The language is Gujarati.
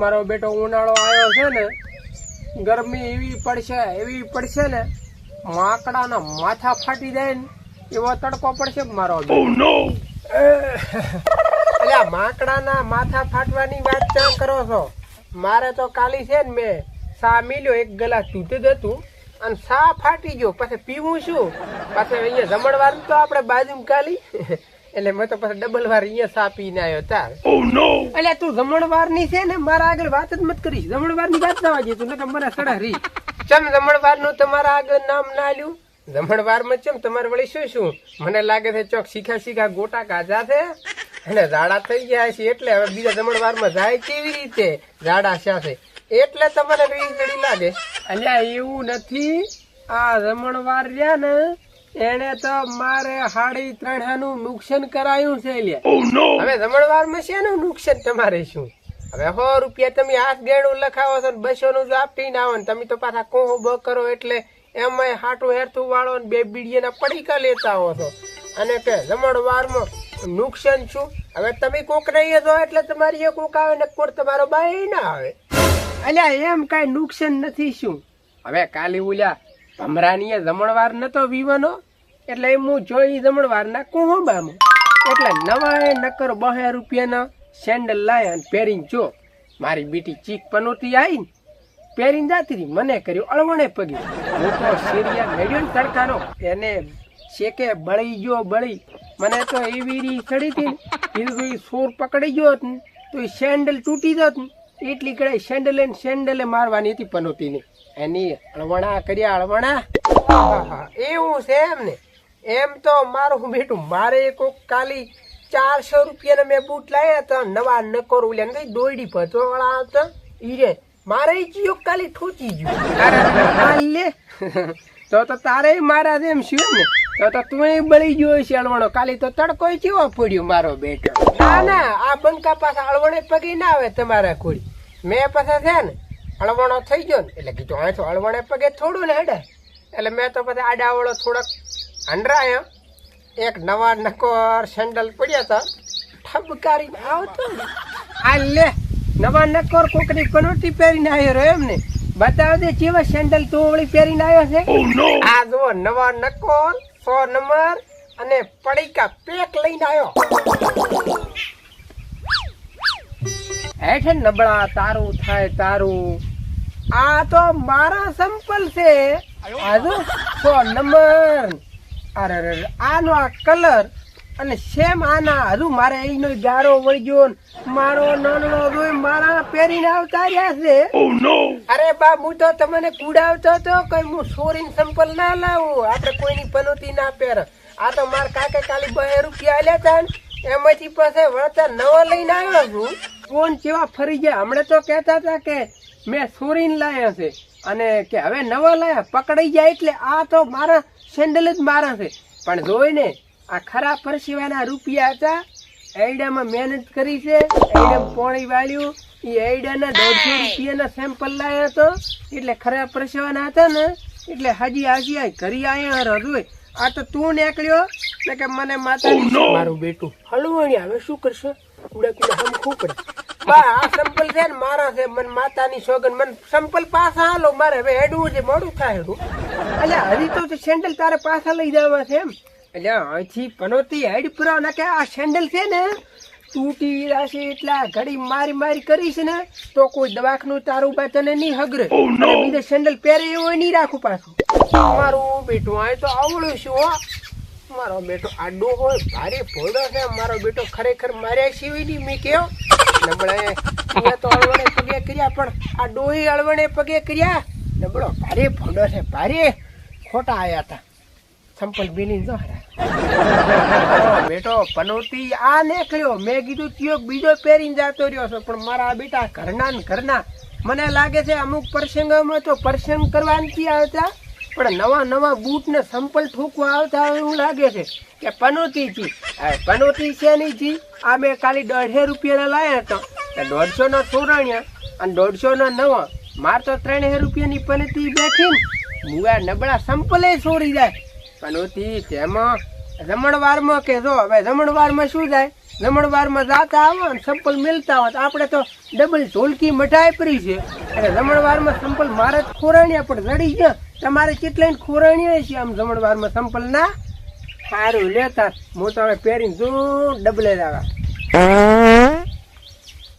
મારો બેટો ઉનાળો આવ્યો છે ને ગરમી એવી પડશે એવી પડશે ને માકડાના માથા ફાટી જાય ને એવો તડકો પડશે મારો બેટો. એટલે માકડાના માથા ફાટવાની વાત ક્યાં કરો છો? મારે તો કાલી છે ને મેં સા મિલ્યો એક ગલાસ દૂધ જ હતું અને સા ફાટી ગયો. પછી પીવું શું? પાછું અહીંયા જમણવાર તો આપણે બાજુમાં કાલી. એટલે મેં તો પછી ડબલ વાર અહીંયા સા પીને આવ્યો તાર એટલે તું જમણવારની છે ને મારા આગળ વાત જ મત કરી. જમણવારની વાત ના દે તું નકર મને સડા રી. ચમ જમણવારનું તમારા આગળ નામ ના લ્યું? જમણવારમાં ચમ તમારે વળી શું શું? મને લાગે છે ચોક શીખા શીખા ગોટા કાજા છે. અને ઝાડા થઈ ગયા છે એટલે હવે બીજા જમણવારમાં જાય કેવી રીતે? ઝાડા છે એટલે તમારે રીસ લાગે. અલ્યા એવું નથી. આ જમણવાર રહ્યા ને એને તો મારે સાડી ત્રણ નુકસાન કરાયું છે લ્યા. હવે જમણવારમાં શેનું નુકસાન તમારે શું? હવે સો રૂપિયા તમે હાથ ગેણું લખાવો છો બસો નું જો આપીને આવો તમે તો પાછા કોહો બ કરો એટલે એમાં હાટું હેરથું વાળો ને બે બીડીના પડીકા લેતા હો છો. અને કે જમણવારમાં નુકસાન શું? હવે તમે કોક રહીએ દો એટલે તમારી એ કોક આવે ને કોર તમારો બાય ના આવે. અલ્યા એમ કાંઈ નુકસાન નથી શું? હવે કાલી ઉલ્યા ભમરાની જમણવાર નતો વીવાનો એટલે હું જોઈ જમણવાર ના કોહંબામાં એટલે નવા એ નકર બહે રૂપિયાના સેન્ડલ લાય અને પહેરીને જો, મારી બેટી ચીક પનોતી આવી પહેરીને જાતી હતી મને કર્યું અળવણે પગે. હું તો સિરિયા મેળ્યો ને તડકાનો. એને શેકે બળી ગયો, બળી. મને તો એવી રી ચડી હતી ને. સોર પકડી ગયો હોત તો એ સેન્ડલ તૂટી જત ને. એટલી કડાઈ સેન્ડલે ને સેન્ડલે મારવાની હતી પનોતીની. એની અળવણા કર્યા અળવણા. એવું છે એમ ને. એમ તો મારું બેટું મારે કોક કાલી ચારસો રૂપિયાના મેં બૂટ લાવ્યા હતા નવા નકોર ઉલ્યા કઈ દોયડી પચો વાળા હતા. ઈ રે મારે જીઓ કાલી ઠોચી ગયું. લે તો તો તારે મારા જેમ શું ને? તો તો તું બળી ગયો છે અળવણો. કાલી તો તડકો કેવો પડ્યો મારો બેટો. ના ના આ બંકા પાછા અળવણે પગે ના આવે તમારા કોડી મેં પાછા છે ને અળવણો થઈ ગયો ને એટલે કીધું આ તો અળવણે પગે થોડું ને હેડે. એટલે મેં તો પછી આડાવળો થોડોક હંડરાયો એક નવા નકોર સેન્ડલ પડ્યા હતા ઠબકારી આવતો ને. આ લે નવા નકોર કોકની પનોટી પહેરીને આવ્યો રહ્યો એમ ને. બતાવ દે જેવા સેન્ડલ તું વળી પહેરીને આવ્યો છે? આ જો નવા નકોર સો નંબર અને પડીકા પેક લઈને આવ્યો. હેઠે નબળા તારું થાય તારું. આ તો મારા સંપલ છે. આજુ સો નંબર. અરે આનો આ કલર અને સેમ આના હજુ મારે એનો ગારો વળી ગયો ને મારો નાનો રોય મારા પહેરીને આવતા રહ્યા છે અરે બા હું તો તમને કુડાવતો હતો કઈ હું સોરીન સંપલ ના લાવું. આપણે કોઈની પનોતી ના પહેર. આ તો માર કાકે કાલી બે રૂપિયા ને. એમાંથી પાસે વળતર નવો લઈને આવ્યો છું. કોણ કેવા ફરી ગયા? હમણાં તો કહેતા હતા કે મેં સોરીન લાયા છે. અને કે હવે નવા લાયા પકડાઈ જાય એટલે આ તો મારા સેન્ડલ જ મારા છે. પણ જોઈને આ ખરા પરસીવાના રૂપિયા હતા એડામાં મહેનત કરી છે એડામાં પોણી વાળ્યું એ એડાના દોઢસો રૂપિયાના સેમ્પલ લાયા તો એટલે ખરા પરસેવાના હતા ને એટલે હજી હાજી આ ઘરી આવ્યા હજુ આ તો તું નીકળ્યો? ને કે મને માતા મારું બેટું. હળવણી હવે શું ઉડે કુડા હમ ખૂબ પડે. આ સંપલ છે ને મારા છે મન માતાની સોગન મન સંપલ પાછા હાલો મારે હવે હેડવું છે મોડું થાય હેડું. એટલે હજી તો સેન્ડલ તારે પાછા લઈ જવા છે એમ. એટલે અહીંથી પનોતી હેડ પુરાવ ના કે આ સેન્ડલ છે ને તૂટી રાશે એટલા ઘડી મારી મારી કરીશ ને તો કોઈ દવાખાનું તારું બા તને નહીં હગરે. અને બીજે સેન્ડલ પહેરે એવો નહીં રાખું પાછું. મારું બેટું આ તો આવડું છું હો. મારો બેટો આડો હોય ભારે ભોળો છે મારો બેટો ખરેખર માર્યા સિવાય નહીં મેં કેવો તો અળવણે પગે કર્યા પણ આ ડોહી અળવણે પગે કર્યા નબળો ભારે ભોળો છે ભારે ખોટા આયા હતા. સંપલ જો બેટો પનોતી આ નીકળ્યો. મેં કીધું ત્યો બીજો પહેરીને જતો રહ્યો છો. પણ મારા બેટા ઘરના ને ઘરના મને લાગે છે અમુક પ્રસંગોમાં તો પ્રસંગ કરવા નથી આવતા પણ નવા નવા બૂટ ને સંપલ ઠોકવા આવતા હોય એવું લાગે છે કે પનોતી જી. પનોતી છે નહીં જી, આ મેં ખાલી દોઢે રૂપિયાના લાયા હતા. દોઢસો ના ચોરાણ્યા અને દોઢસો ના નવા. માર તો ત્રણે રૂપિયાની પનોતી બેઠી ને. મુવા નબળા સંપલે છોડી જાય. પનોતી, તેમાં જમણવારમાં કે જો, હવે જમણવારમાં શું થાય? જમણવારમાં જાતા આવો અને સંપલ મિલતા હોત. આપણે તો ડબલ ઢોલકી મઠાઈ પડી છે. એટલે જમણવારમાં સંપલ મારે જ ખોરાણ્યા પણ રડી ગયા. તમારે કેટલાય ખોરાણ્યા છે આમ જમણવારમાં સંપલ ના? સારું લેતા હું તમે પહેરી પહેરીને જો ડબલે લાવા.